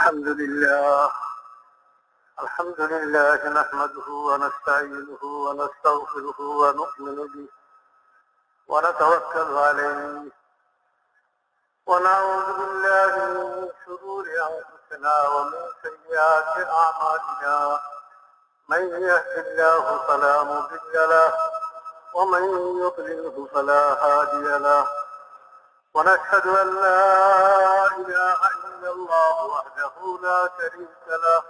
الحمد لله. الحمد لله نحمده ونستعينه ونستغفره ونؤمن به ونتوكل عليه. ونعوذ بالله من شرور أنفسنا ومن سيئات أعمالنا. من يهد الله فلا مضل له ومن يضلله فلا هادي له. ونشهد أن لا إله إلا الله وحده لا شريك له.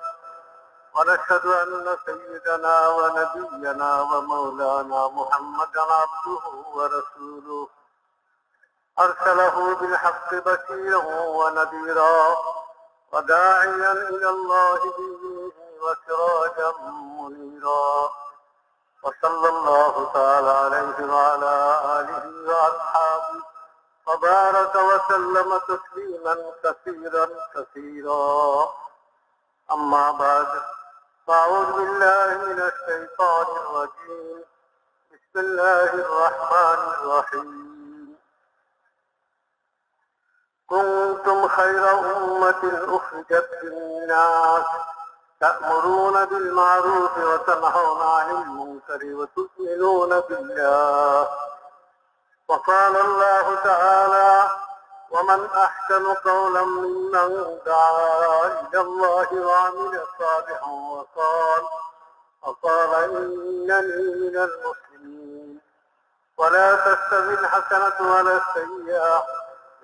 ونشهد أن سيدنا ونبينا ومولانا محمدا عبده ورسوله. أرسله بالحق بشيرا ونذيرا وداعيا إلى الله بإذنه وسراجا منيرا. وصلى الله تعالى عليه وعلى آله وأصحابه وبارك وسلم تسليما كثيرا كثيرا. أما بعد. فأعوذ بالله من الشيطان الرجيم. بسم الله الرحمن الرحيم. كنتم خير أمة أخرجت للناس. تأمرون بالمعروف وتنهون عن المنكر وتؤمنون بالله. وقال الله تعالى ومن أحسن قولا ممن دعا إلى الله وعمل صالحا وقال وقال إنني من المسلمين. ولا تستوي الحسنة ولا السيئة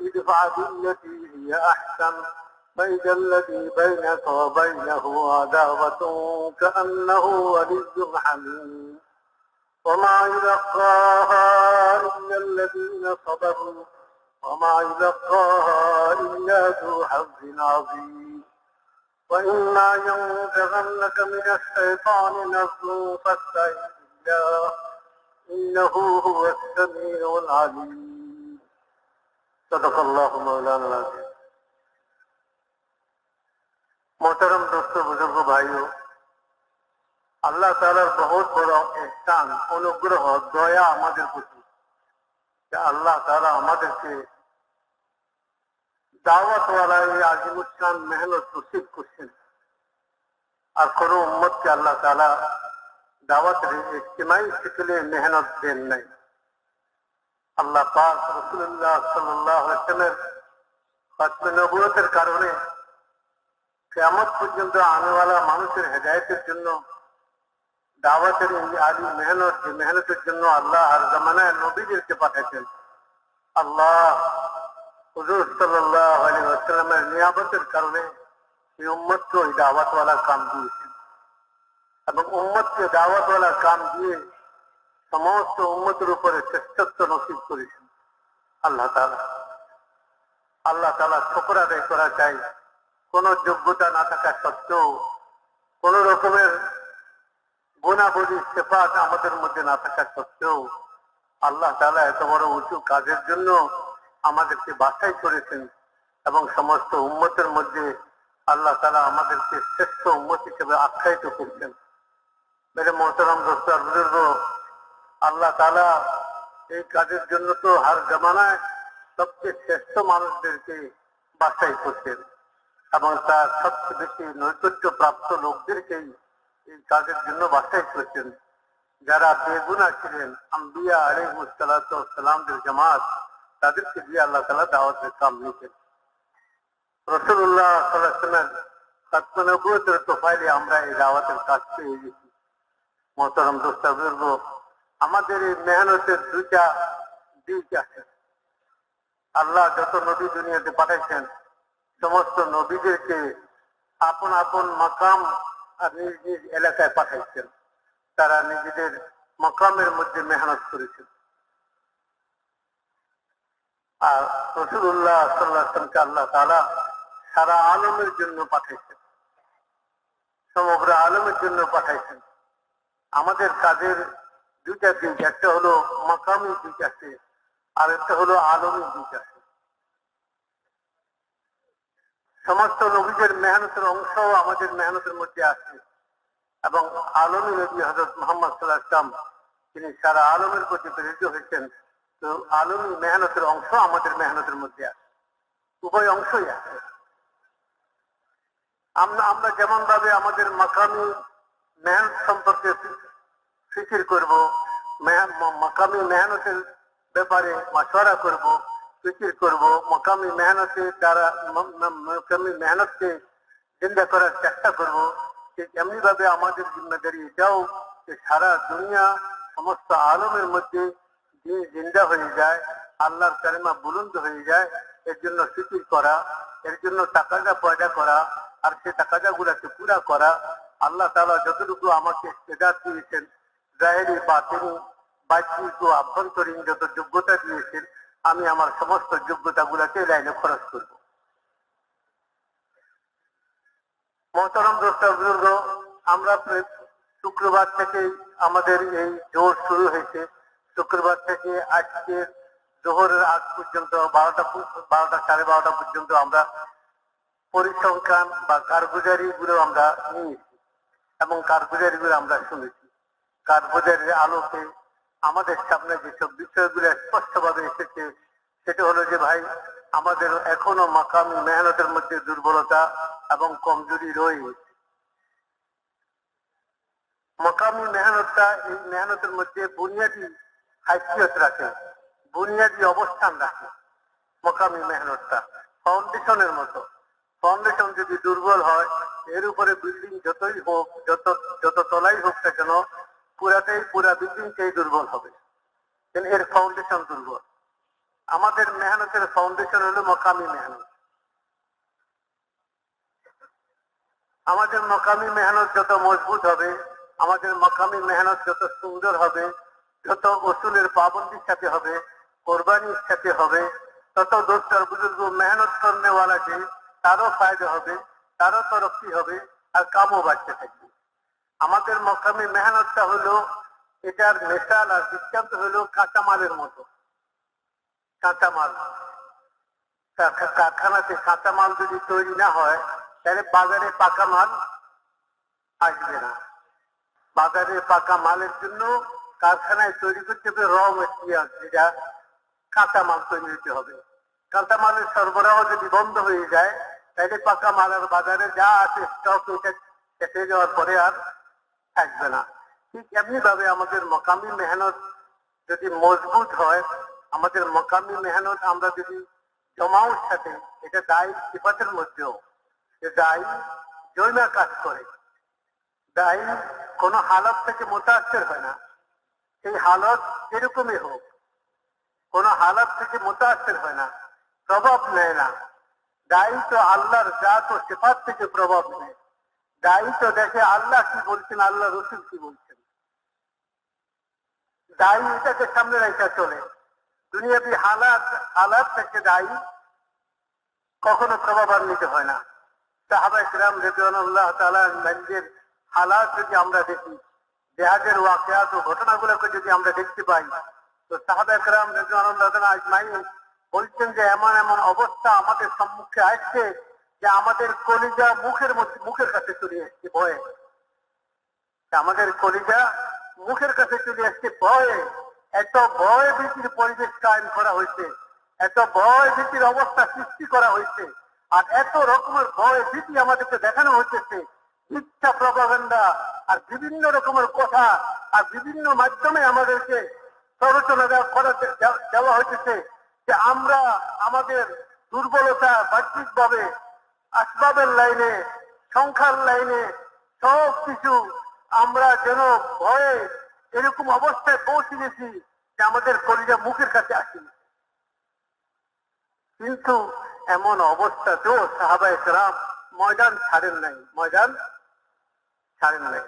ادفع بالتي هي أحسن. فإذا الذي بينك وبينه عداوة كأنه ولي حميم. وما يلقاها إلا الذين صبروا. وما يلقاها إلا ذو حظ عظيم وإما ينزغنك من الشيطان نزغ فاستعذ بالله إنه هو السميع العليم صدق الله مولانا العظيم মোহতারাম দোস্ত বুজুর্গ ভাইও আল্লাহ তালার বহুত বড় স্থান অনুগ্রহ দয়া আমাদের প্রতি আল্লাহ তারা আমাদেরকে দাওয়াতের কারণে কেমন পর্যন্ত আনেওয়ালা মানুষের হেদায়তের জন্য, দাওয়াতের আলী মেহনত মেহনতের জন্য আল্লাহ আর জামানায় নবীদেরকে পাঠাইছেন। আল্লাহ হুজুর নিয়াবতের কারণে এই উম্মতকে ওই কাম দিয়েছেন। এবং উম্মতকে কাম দিয়ে সমস্ত উম্মতের উপরে শ্রেষ্ঠত্ব নসিব করেছেন আল্লাহ তালা আল্লাহ তালা আদায় করা চাই, কোন যোগ্যতা না থাকা সত্ত্বেও কোন রকমের গুণাবলী সেপাত আমাদের মধ্যে না থাকা সত্ত্বেও আল্লাহ তালা এত বড় উঁচু কাজের জন্য আমাদেরকে বাছাই করেছেন এবং সমস্ত উম্মতের মধ্যে আল্লাহ তালা আমাদেরকে শ্রেষ্ঠ উম্মত হিসেবে আখ্যায়িত করছেন। মেরে মোহতারাম দোস্তার আল্লাহ তালা এই কাজের জন্য তো হার জামানায় সবচেয়ে শ্রেষ্ঠ মানুষদেরকে বাছাই করছেন এবং তার সবচেয়ে বেশি নৈকট্য প্রাপ্ত লোকদেরকেই এই কাজের জন্য বাছাই করেছেন। যারা বেগুনা ছিলেন, আম্বিয়া আলিমুসালামদের জামাত তাদেরকে দিয়ে আল্লাহ তালা দাওয়াতের কাম তোফাইলে আমরা এই দাওয়াতের কাজ পেয়ে গেছি। দোস্তাবুর্গ আমাদের এই মেহনতের দুইটা দিক আছে। আল্লাহ যত নবী দুনিয়াতে পাঠাইছেন, সমস্ত নবীদেরকে আপন আপন মাকাম আর নিজ নিজ এলাকায় পাঠাইছেন। তারা নিজেদের মকামের মধ্যে মেহনত করেছেন। আর রসুল্লাহ সাল্লাহকে আল্লাহ তালা সারা আলমের জন্য পাঠাইছেন। সমগ্র আলমের জন্য পাঠাইছেন। আমাদের কাজের দুইটা দিক, একটা হলো মকামি দিক আছে, আর একটা হলো আলমী দিক আছে। সমস্ত নবীদের মেহনতের অংশ আমাদের মেহনতের মধ্যে আছে এবং আলমী নবী হজরত মোহাম্মদ সাল্লাহ ইসলাম তিনি সারা আলমের প্রতি প্রেরিত হয়েছেন। তো আলমী মেহনতের অংশ আমাদের মেহনতের মধ্যে আছে। উভয় অংশই আছে। আমরা আমরা যেমন ভাবে আমাদের মাকামি মেহনত সম্পর্কে ফিকির করব মাকামি মেহনতের ব্যাপারে মশওয়ারা করব, ফিকির করব, মাকামি মেহনতের দ্বারা মাকামি মেহনতকে জিন্দা করার চেষ্টা করব, ঠিক এমনি ভাবে আমাদের জিম্মেদারি এটাও যে সারা দুনিয়া, সমস্ত আলমের মধ্যে দিন জিন্দা হয়ে যায়, আল্লাহর কালিমা বুলন্দ হয়ে যায়, এর জন্য ফিকির করা, এর জন্য টাকাটা পয়দা করা, আর সে টাকাটা গুলাকে পুরা করা, আল্লাহ তালা যতটুকু আমাকে সেদাত দিয়েছেন জাহেরি বা তিনি বাহ্যিক ও আভ্যন্তরীণ যত যোগ্যতা দিয়েছেন, আমি আমার সমস্ত যোগ্যতা গুলাকে লাইনে খরচ করব। মহতরম দোস্তা আমরা শুক্রবার থেকে আমাদের এই জোর শুরু হয়েছে। শুক্রবার থেকে আজকে জোহরের আগ পর্যন্ত বারোটা বারোটা সাড়ে বারোটা পর্যন্ত আমরা পরিসংখ্যান বা কারগুজারি গুলো আমরা নিয়েছি এবং কারগুজারি গুলো আমরা শুনেছি। কারগুজারির আলোকে আমাদের সামনে যেসব বিষয়গুলো স্পষ্টভাবে এসেছে, সেটা হলো যে ভাই, আমাদের এখনও মাকামি মেহনতের মধ্যে দুর্বলতা এবং কমজোরি রয়ে গেছে মকামি মেহনতটা, এই মেহনতের মধ্যে বুনিয়াদি হাইসিয়ত রাখে, বুনিয়াদি অবস্থান রাখে, মকামি মেহনতটা ফাউন্ডেশনের মতো। ফাউন্ডেশন যদি দুর্বল হয়, এর উপরে বিল্ডিং যতই হোক, যত যত তলাই হোক না কেন পুরাটাই পুরা বিল্ডিংটাই দুর্বল হবে। এর ফাউন্ডেশন দুর্বল? আমাদের মেহনতের ফাউন্ডেশন হলো মকামি মেহনত। আমাদের মকামি মেহনত যত মজবুত হবে, আমাদের মকামি মেহনত যত সুন্দর হবে যত ওসুলের পাবন্দির সাথে হবে, কোরবানির সাথে হবে, তত দোস্তার বুজুর্গ মেহনত করনে ওয়ালাকে তারও ফায়দা হবে, তারও তরক্কি হবে, আর কামও বাড়তে থাকবে। আমাদের মকামি মেহনতটা হলো, এটার মেশাল আর দৃষ্টান্ত হলো কাঁচামালের মতো। কাঁচামাল। কারখানাতে কাঁচামাল যদি তৈরি না হয়, তাহলে বাজারে পাকা মাল আসবে না। বাজারে পাকা মালের জন্য কারখানায় তৈরি করতে হবে র মেটেরিয়াল যেটা কাঁচা মাল তৈরি হতে হবে। কাঁচা মালের সরবরাহ যদি বন্ধ হয়ে যায়, তাহলে পাকা মাল আর বাজারে যা আছে স্টক এটা কেটে যাওয়ার পরে আর থাকবে না। ঠিক এমনি ভাবে আমাদের মকামি মেহনত যদি মজবুত হয়, আমাদের মকামি মেহনত আমরা যদি জমাওর সাথে, এটা দায়ী সিফাতের মধ্যেও। যে দায়ী জৈনা কাজ করে। দায়ী কোন হালত থেকে মোতাসের হয় না। সেই হালত যেরকমই হোক। কোন হালত থেকে মোতাসের হয় না, প্রভাব নেয় না। দায়ী তো আল্লাহর জাত ও সিফাত থেকে প্রভাব নেয়। দায়ী তো দেখে আল্লাহ কি বলছেন, আল্লাহ রসুল কি বলছেন? দায়ী এটাকে সামনে রেখা চলে। দুনিয়াবি হালাত হালাত থেকে দায়ী কখনো প্রভাবান্বিত হয় না। সাহাবা ইকরাম রেদুয়ানুল্লাহ তাআলা নবীর হালাত যদি আমরা দেখি জেহাদের ওয়াকিয়াত ও ঘটনাগুলোকে যদি আমরা দেখতে পাই, তো সাহাবা ইকরাম রেদুয়ানুল্লাহ আজমাইন বলছেন যে এমন এমন অবস্থা আমাদের সম্মুখে আসছে যে আমাদের কলিজা মুখের মধ্যে, মুখের কাছে চলে এসছে ভয়ে। আমাদের কলিজা মুখের কাছে চলে আসছে ভয়ে। এত ভয় ভীতির পরিবেশ কায়েম করা হয়েছে, এত ভয় ভীতির অবস্থা সৃষ্টি করা হয়েছে, আর এত রকমের ভয় ভীতি আমাদেরকে দেখানো হচ্ছে ইচ্ছা প্রপাগান্ডা আর বিভিন্ন রকমের কথা আর বিভিন্ন মাধ্যমে আমাদেরকে প্ররোচনা দেওয়া হয়েছে যে আমরা আমাদের দুর্বলতা বাহ্যিক ভাবে আসবাবের লাইনে, সংখ্যার লাইনে সব কিছু আমরা যেন ভয়ে এরকম অবস্থায় পৌঁছে গেছি যে আমাদের কলিজা মুখের কাছে আসেনি। কিন্তু এমন অবস্থাতেও সাহাবায় রাম ময়দান ছাড়েন নাই। ময়দান ছাড়েন নাই